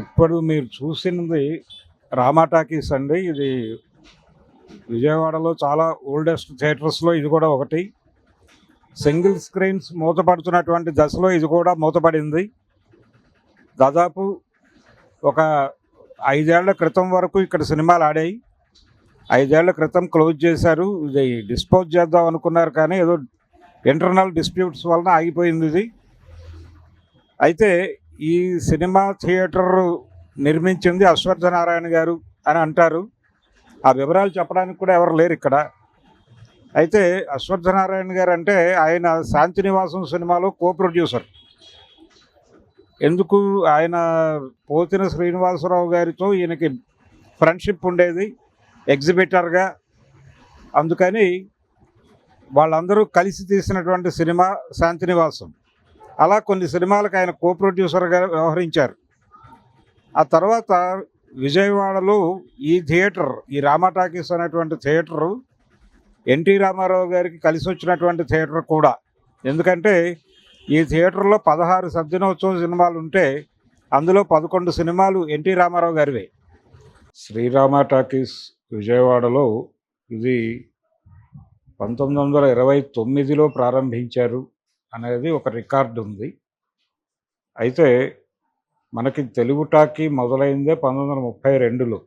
ఇప్పుడు మీరు చూసినది రామా టాకీస్ అండి. ఇది విజయవాడలో చాలా ఓల్డెస్ట్ థియేటర్స్లో ఇది కూడా ఒకటి. సింగిల్ స్క్రీన్స్ మూతపడుతున్నటువంటి దశలో ఇది కూడా మూతపడింది. దాదాపు ఒక ఐదేళ్ళ క్రితం వరకు ఇక్కడ సినిమాలు ఆడాయి. ఐదేళ్ళ క్రితం క్లోజ్ చేశారు. ఇది డిస్పోజ్ చేద్దాం అనుకున్నారు కానీ ఏదో ఇంటర్నల్ డిస్ప్యూట్స్ వలన ఆగిపోయింది ఇది. అయితే ఈ సినిమా థియేటర్ నిర్మించింది అశ్వత్థనారాయణ గారు అని అంటారు. ఆ వివరాలు చెప్పడానికి కూడా ఎవరు లేరు ఇక్కడ. అయితే అశ్వత్థనారాయణ గారు అంటే ఆయన శాంతినివాసం సినిమాలో కో ప్రొడ్యూసర్ ఎందుకు? ఆయన పోతిన శ్రీనివాసరావు గారితో ఈయనకి ఫ్రెండ్షిప్ ఉండేది ఎగ్జిబిటర్గా. అందుకని వాళ్ళందరూ కలిసి తీసినటువంటి సినిమా శాంతినివాసం. అలా కొన్ని సినిమాలకు ఆయన కో ప్రొడ్యూసర్గా వ్యవహరించారు. ఆ తర్వాత విజయవాడలో ఈ థియేటర్ ఈ రామా టాకీస్ అనేటువంటి థియేటరు ఎన్టీ రామారావు గారికి కలిసి వచ్చినటువంటి థియేటర్ కూడా. ఎందుకంటే ఈ థియేటర్లో పదహారు సద్దినోత్సవం సినిమాలు ఉంటే అందులో పదకొండు సినిమాలు ఎన్టీ రామారావు గారివే. శ్రీరామ టాకీస్ విజయవాడలో ఇది పంతొమ్మిది వందల ఇరవై తొమ్మిదిలో ప్రారంభించారు. అనేది ఒక రికార్డు ఉంది. అయితే మనకి తెలుగు టాకీ మొదలైందే పంతొమ్మిది వందల ముప్పై రెండులో.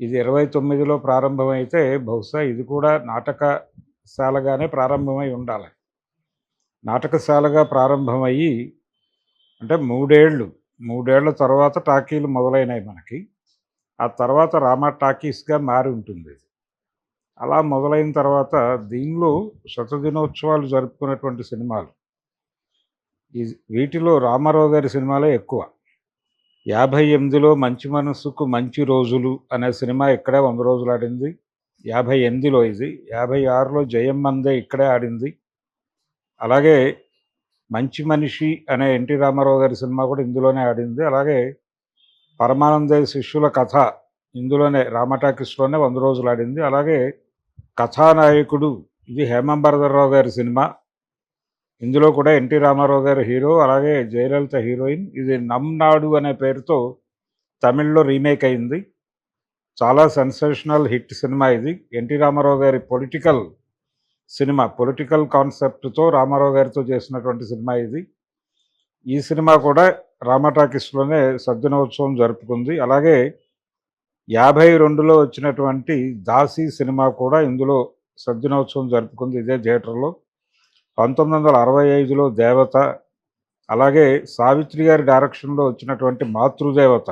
ఇది ఇరవై తొమ్మిదిలో ప్రారంభమైతే బహుశా ఇది కూడా నాటకశాలగానే ప్రారంభమై ఉండాలి. నాటకశాలగా ప్రారంభమయ్యి అంటే మూడేళ్ళు మూడేళ్ళ తర్వాత టాకీలు మొదలైనాయి మనకి. ఆ తర్వాత రామా టాకీస్గా మారి ఉంటుంది ఇది. అలా మొదలైన తర్వాత దీనిలో శతదినోత్సవాలు జరుపుకునేటువంటి సినిమాలు. ఈ వీటిలో రామారావు గారి సినిమాలే ఎక్కువ. యాభై ఎనిమిదిలో మంచి మనసుకు మంచి రోజులు అనే సినిమా ఇక్కడే వంద రోజులు ఆడింది. యాభై ఎనిమిదిలో ఇది. యాభై ఆరులో జయం మందే ఇక్కడే ఆడింది. అలాగే మంచి మనిషి అనే ఎన్టీ రామారావు గారి సినిమా కూడా ఇందులోనే ఆడింది. అలాగే పరమానంద శిష్యుల కథ ఇందులోనే రామటాకృష్ణలోనే వంద రోజులు ఆడింది. అలాగే కథానాయకుడు ఇది హేమంబరధరరావు గారి సినిమా. ఇందులో కూడా ఎన్టీ రామారావు గారు హీరో అలాగే జయలలిత హీరోయిన్. ఇది నమ్నాడు అనే పేరుతో తమిళ్ళో రీమేక్ అయింది. చాలా సెన్సేషనల్ హిట్ సినిమా ఇది. ఎన్టీ రామారావు గారి పొలిటికల్ సినిమా పొలిటికల్ కాన్సెప్ట్తో రామారావు గారితో చేసినటువంటి సినిమా ఇది. ఈ సినిమా కూడా రామటాకీస్లోనే సద్దినోత్సవం జరుపుకుంది. అలాగే యాభై రెండులో వచ్చినటువంటి దాసి సినిమా కూడా ఇందులో సద్దినోత్సవం జరుపుకుంది ఇదే థియేటర్లో. పంతొమ్మిది వందల అరవై ఐదులో దేవత అలాగే సావిత్రి గారి డైరెక్షన్లో వచ్చినటువంటి మాతృదేవత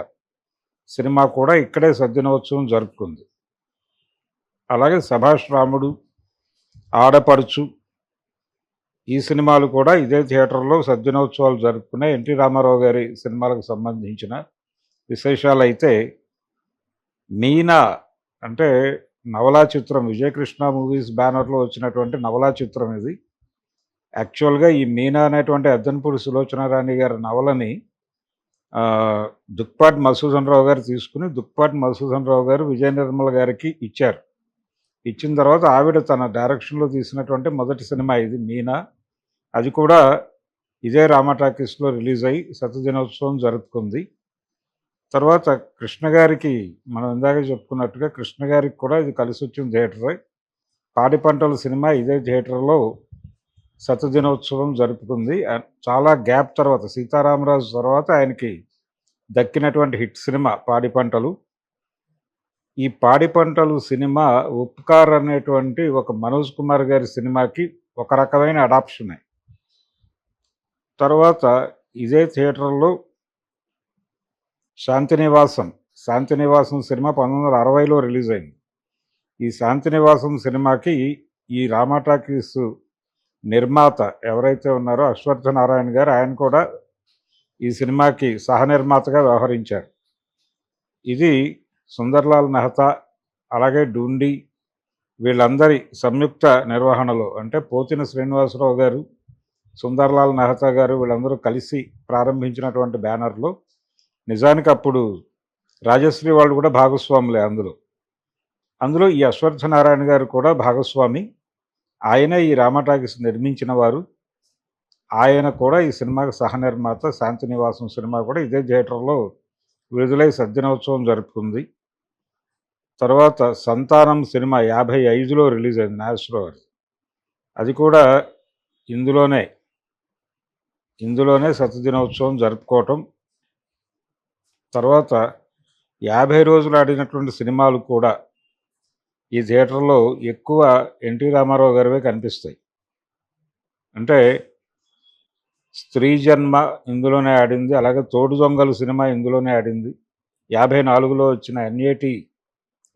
సినిమా కూడా ఇక్కడే సద్దినోత్సవం జరుపుకుంది. అలాగే సభాష్ రాముడు ఆడపడుచు ఈ సినిమాలు కూడా ఇదే థియేటర్లో సద్దినోత్సవాలు జరుపుకునే ఎన్టీ రామారావు గారి సినిమాలకు సంబంధించిన విశేషాలు అయితే మీనా అంటే నవలా చిత్రం విజయకృష్ణ మూవీస్ బ్యానర్లో వచ్చినటువంటి నవలా చిత్రం ఇది. యాక్చువల్గా ఈ మీనా అనేటువంటి అద్దనపూడి సులోచనారాణి గారి నవలని దుక్పాటి మధుసూదన్ రావు గారు తీసుకుని దుక్పాటి మధుసూదన్ రావు గారు విజయ నిర్మల గారికి ఇచ్చారు. ఇచ్చిన తర్వాత ఆవిడ తన డైరెక్షన్లో తీసినటువంటి మొదటి సినిమా ఇది మీనా. అది కూడా ఇదే రామటాకీస్లో రిలీజ్ అయ్యి శతదినోత్సవం జరుపుకుంది. తర్వాత కృష్ణ గారికి మనం ఇందాక చెప్పుకున్నట్టుగా కృష్ణ గారికి కూడా ఇది కలిసి వచ్చిన థియేటరే. పాడి పంటల సినిమా ఇదే థియేటర్లో శతదినోత్సవం జరుపుకుంది. చాలా గ్యాప్ తర్వాత సీతారామరాజు తర్వాత ఆయనకి దక్కినటువంటి హిట్ సినిమా పాడి పంటలు. ఈ పాడి పంటలు సినిమా ఉపకార్ అనేటువంటి ఒక మనోజ్ కుమార్ గారి సినిమాకి ఒక రకమైన అడాప్షనే. తర్వాత ఇదే థియేటర్లో శాంతినివాసం శాంతినివాసం సినిమా పంతొమ్మిది వందల అరవైలో రిలీజ్ అయింది ఈ శాంతినివాసం సినిమాకి ఈ రామాటాకీస్ నిర్మాత ఎవరైతే ఉన్నారో అశ్వత్థ నారాయణ గారు ఆయన కూడా ఈ సినిమాకి సహ నిర్మాతగా వ్యవహరించారు. ఇది సుందర్లాల్ మెహతా అలాగే డూండి వీళ్ళందరి సంయుక్త నిర్వహణలో అంటే పోతిన శ్రీనివాసరావు గారు సుందర్లాల్ మెహతా గారు వీళ్ళందరూ కలిసి ప్రారంభించినటువంటి బ్యానర్లో నిజానికి అప్పుడు రాజశ్రీ వాళ్ళు కూడా భాగస్వాములే అందులో. అందులో ఈ అశ్వత్థ నారాయణ గారు కూడా భాగస్వామి. ఆయన ఈ రామటాకిస్ నిర్మించిన వారు. ఆయన కూడా ఈ సినిమాకి సహ నిర్మాత శాంతి నివాసం సినిమా కూడా ఇదే థియేటర్లో విడుదలై సజ్జనోత్సవం జరుపుకుంది. తర్వాత సంతానం సినిమా యాభై ఐదులో రిలీజ్ అయింది నాగేశ్వరరావు గారు అది కూడా ఇందులోనే. ఇందులోనే సత్యదినోత్సవం జరుపుకోవటం. తర్వాత యాభై రోజులు ఆడినటువంటి సినిమాలు కూడా ఈ థియేటర్లో ఎక్కువ ఎన్టీ రామారావు గారివే కనిపిస్తాయి. అంటే స్త్రీ జన్మ ఇందులోనే ఆడింది అలాగే తోడు దొంగలు సినిమా ఇందులోనే ఆడింది. యాభై నాలుగులో వచ్చిన ఎన్ఏటి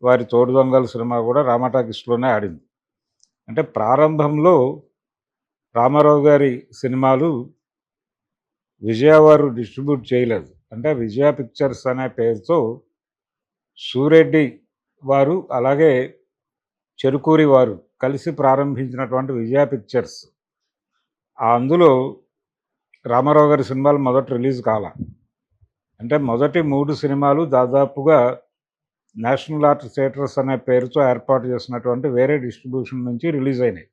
వారి తోడు దొంగలు సినిమా కూడా రామాటాకిస్లోనే ఆడింది. అంటే ప్రారంభంలో రామారావు గారి సినిమాలు విజయవారు డిస్ట్రిబ్యూట్ చేయలేదు. అంటే విజయ పిక్చర్స్ అనే పేరుతో సూరెడ్డి వారు అలాగే చెరుకూరి వారు కలిసి ప్రారంభించినటువంటి విజయ పిక్చర్స్. అందులో రామారావు గారి సినిమాలు మొదట రిలీజ్ కాల. అంటే మొదటి మూడు సినిమాలు దాదాపుగా నేషనల్ ఆర్ట్ థియేటర్స్ అనే పేరుతో ఏర్పాటు చేసినటువంటి వేరే డిస్ట్రిబ్యూషన్ నుంచి రిలీజ్ అయినాయి.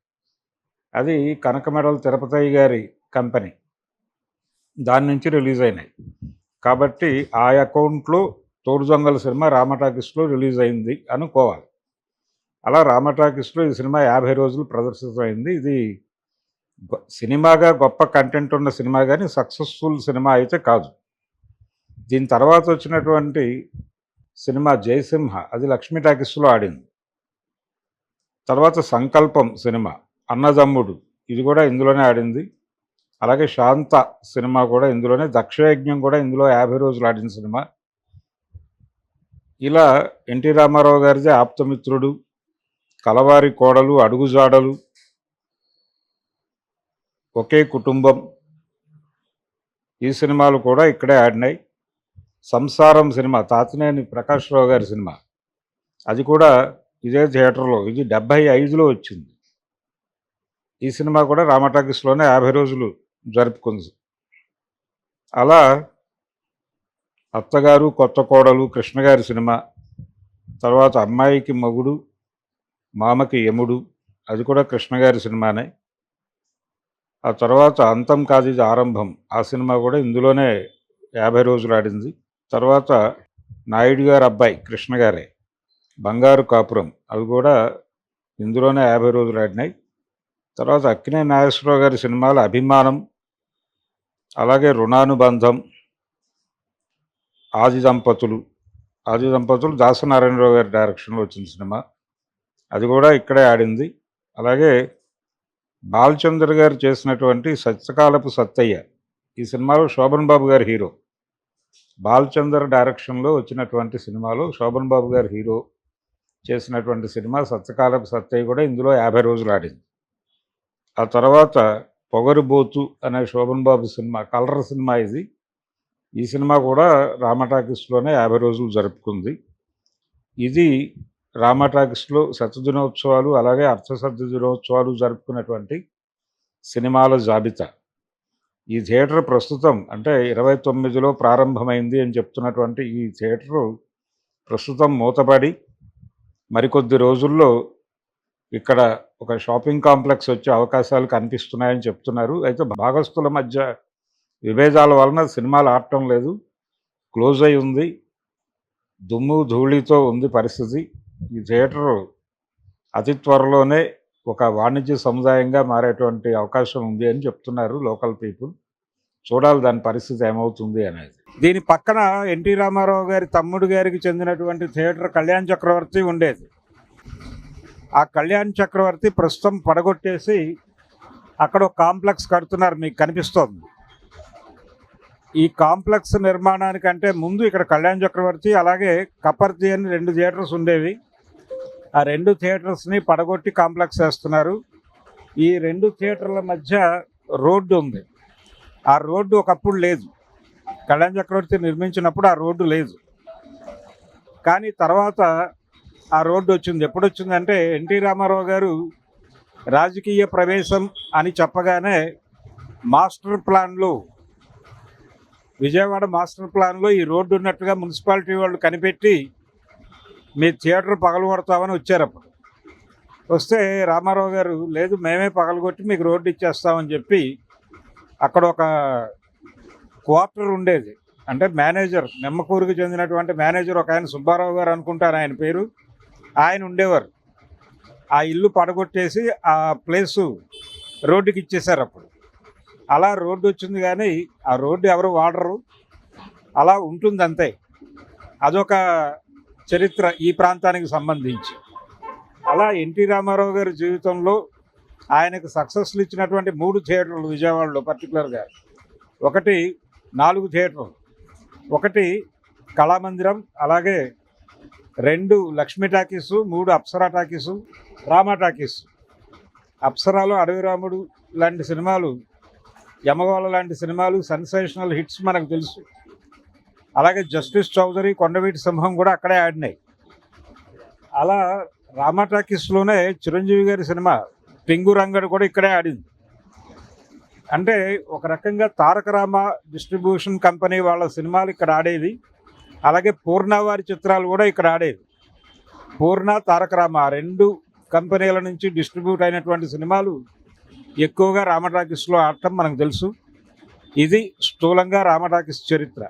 అది కనకమెడల తిరుపతయ్య గారి కంపెనీ. దాని నుంచి రిలీజ్ అయినాయి. కాబట్టి ఆ అకౌంట్లో తోడు దొంగల సినిమా రామటాకిస్లో రిలీజ్ అయింది అనుకోవాలి. అలా రామటాకిస్లో ఈ సినిమా యాభై రోజులు ప్రదర్శితమైంది. ఇది సినిమాగా గొప్ప కంటెంట్ ఉన్న సినిమా కానీ సక్సెస్ఫుల్ సినిమా అయితే కాదు. దీని తర్వాత వచ్చినటువంటి సినిమా జయసింహ అది లక్ష్మీ టాకీస్లో ఆడింది. తర్వాత సంకల్పం సినిమా అన్నదమ్ముడు ఇది కూడా ఇందులోనే ఆడింది. అలాగే శాంత సినిమా కూడా ఇందులోనే దక్షయజ్ఞం కూడా ఇందులో యాభై రోజులు ఆడిన సినిమా. ఇలా ఎన్టీ రామారావు గారిది ఆప్తమిత్రుడు కలవారి కోడలు అడుగుజాడలు ఒకే కుటుంబం. ఈ సినిమాలు కూడా ఇక్కడే ఆడినాయి. సంసారం సినిమా తాతినేని ప్రకాష్ రావు గారి సినిమా. అది కూడా ఇదే థియేటర్లో ఇది డెబ్భై ఐదులో వచ్చింది. ఈ సినిమా కూడా రామటాకీస్లోనే యాభై రోజులు జరుపుకుంది. అలా అత్తగారు కొత్త కోడలు కృష్ణగారి సినిమా తర్వాత అమ్మాయికి మగుడు మామకి యముడు అది కూడా కృష్ణగారి సినిమానే. ఆ తర్వాత అంతం కాదు ఇది ఆరంభం ఆ సినిమా కూడా ఇందులోనే యాభై రోజులు ఆడింది. తర్వాత నాయుడు గారు అబ్బాయి కృష్ణ గారే బంగారు కాపురం అవి కూడా ఇందులోనే యాభై రోజులు ఆడినాయి. తర్వాత అక్కినే నాగేశ్వరరావు గారి సినిమాలు అభిమానం అలాగే రుణానుబంధం ఆది దంపతులు ఆది దంపతులు దాసనారాయణరావు గారి డైరెక్షన్లో వచ్చిన సినిమా. అది కూడా ఇక్కడే ఆడింది. అలాగే బాలచంద్ర గారు చేసినటువంటి సత్యకాలపు సత్తయ్య ఈ సినిమాలో శోభన్ బాబు గారు హీరో. బాలచందర్ డైరెక్షన్లో వచ్చినటువంటి సినిమాలో శోభన్ బాబు గారు హీరో చేసినటువంటి సినిమా సత్యకాలపు సత్తయ్య కూడా ఇందులో యాభై రోజులు ఆడింది. ఆ తర్వాత పొగరుబోతు అనే శోభన్ బాబు సినిమా కలర్ సినిమా ఇది. ఈ సినిమా కూడా రామటాకిస్లోనే యాభై రోజులు జరుపుకుంది. ఇది రామటాకిస్లో సత్యదినోత్సవాలు అలాగే అర్ధశత దినోత్సవాలు జరుపుకున్నటువంటి సినిమాల జాబితా. ఈ థియేటర్ ప్రస్తుతం అంటే ఇరవై తొమ్మిదిలో ప్రారంభమైంది అని చెప్తున్నటువంటి ఈ థియేటరు ప్రస్తుతం మూతపడి మరికొద్ది రోజుల్లో ఇక్కడ ఒక షాపింగ్ కాంప్లెక్స్ వచ్చే అవకాశాలు కనిపిస్తున్నాయని చెప్తున్నారు. అయితే భాగస్తుల మధ్య విభేదాల వలన సినిమాలు ఆడటం లేదు. క్లోజ్ అయి ఉంది. దుమ్ము ధూళితో ఉంది పరిస్థితి. ఈ థియేటరు అతి త్వరలోనే ఒక వాణిజ్య సముదాయంగా మారేటువంటి అవకాశం ఉంది అని చెప్తున్నారు లోకల్ పీపుల్. చూడాలి దాని పరిస్థితి ఏమవుతుంది అనేది. దీని పక్కన ఎన్టీ రామారావు గారి తమ్ముడు గారికి చెందినటువంటి థియేటర్ కళ్యాణ్ చక్రవర్తి ఉండేది. ఆ కళ్యాణ్ చక్రవర్తి ప్రస్తుతం పడగొట్టేసి అక్కడ ఒక కాంప్లెక్స్ కడుతున్నారు మీకు కనిపిస్తోంది. ఈ కాంప్లెక్స్ నిర్మాణానికంటే ముందు ఇక్కడ కళ్యాణ్ చక్రవర్తి అలాగే కపర్తి అని రెండు థియేటర్స్ ఉండేవి. ఆ రెండు థియేటర్స్ని పడగొట్టి కాంప్లెక్స్ వేస్తున్నారు ఈ రెండు థియేటర్ల మధ్య రోడ్డు ఉంది. ఆ రోడ్డు ఒకప్పుడు లేదు. కళ్యాణ్ చక్రవర్తి నిర్మించినప్పుడు ఆ రోడ్డు లేదు. కానీ తర్వాత ఆ రోడ్డు వచ్చింది. ఎప్పుడు వచ్చిందంటే ఎన్టీ రామారావు గారు రాజకీయ ప్రవేశం అని చెప్పగానే మాస్టర్ ప్లాన్లో విజయవాడ మాస్టర్ ప్లాన్లో ఈ రోడ్డు ఉన్నట్టుగా మున్సిపాలిటీ వాళ్ళు కనిపెట్టి మీ థియేటర్ పగలగొడతామని వచ్చారు అప్పుడు. వస్తే రామారావు గారు లేదు మేమే పగలగొట్టి మీకు రోడ్డు ఇచ్చేస్తామని చెప్పి అక్కడ ఒక క్వార్టర్ ఉండేది. అంటే మేనేజర్ నిమ్మకూరుకు చెందినటువంటి మేనేజర్ ఒక ఆయన సుబ్బారావు గారు అనుకుంటారు ఆయన పేరు. ఆయన ఉండేవారు. ఆ ఇల్లు పడగొట్టేసి ఆ ప్లేసు రోడ్డుకి ఇచ్చేశారు అప్పుడు. అలా రోడ్డు వచ్చింది కానీ ఆ రోడ్డు ఎవరు వాడరు. అలా ఉంటుంది అంతే. అదొక చరిత్ర ఈ ప్రాంతానికి సంబంధించి. అలా ఎన్టీ రామారావు గారి జీవితంలో ఆయనకు సక్సెస్లు ఇచ్చినటువంటి మూడు థియేటర్లు విజయవాడలో పర్టికులర్గా ఒకటి నాలుగు థియేటర్లు. ఒకటి కళామందిరం అలాగే రెండు లక్ష్మీ టాకీసు మూడు అప్సరా టాకీసు రామా టాకీస్. అప్సరాలో అడవి రాముడు లాంటి సినిమాలు యమగోళ లాంటి సినిమాలు సెన్సేషనల్ హిట్స్ మనకు తెలుసు. అలాగే జస్టిస్ చౌదరి కొండవీటి సింహం కూడా అక్కడే ఆడినాయి. అలా రామా టాకీస్లోనే చిరంజీవి గారి సినిమా పింగు రంగడు కూడా ఇక్కడే ఆడింది. అంటే ఒక రకంగా తారక రామ డిస్ట్రిబ్యూషన్ కంపెనీ వాళ్ళ సినిమాలు ఇక్కడ ఆడేది. అలాగే పూర్ణ వారి చిత్రాలు కూడా ఇక్కడ ఆడేవి. పూర్ణ తారక రామ రెండు కంపెనీల నుంచి డిస్ట్రిబ్యూట్ అయినటువంటి సినిమాలు ఎక్కువగా రామటాకీస్లో ఆడటం మనకు తెలుసు. ఇది స్థూలంగా రామటాకీస్ చరిత్ర.